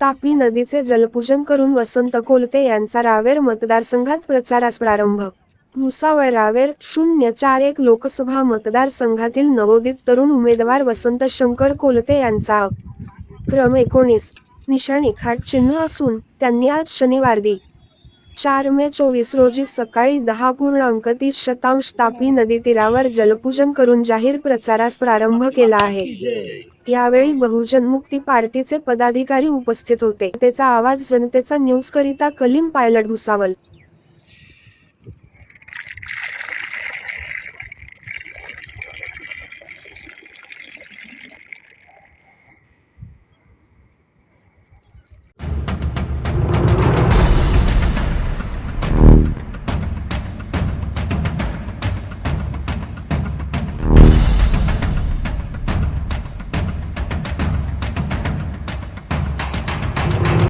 तापी नदीचे जलपूजन करून वसंत कोलते यांचा रावेर मतदारसंघात प्रचारास प्रारंभ. भुसावळ रावेर शून्य चार एक लोकसभा मतदारसंघातील नवोदित तरुण उमेदवार वसंत शंकर कोलते यांचा क्रम एकोणीस. निशाणी खाट चिन्ह असून त्यांनी आज शनिवार दि. चार मे चोवीस रोजी सकाळी दहा पूर्णांक तीस शतांश तापी नदी तीरावर जलपूजन करून जाहीर प्रचारास प्रारंभ केला आहे. यावेळी बहुजन मुक्ती पार्टीचे पदाधिकारी उपस्थित होते. त्याचा आवाज जनतेचा न्यूज करिता कलीम पायलट भुसावल.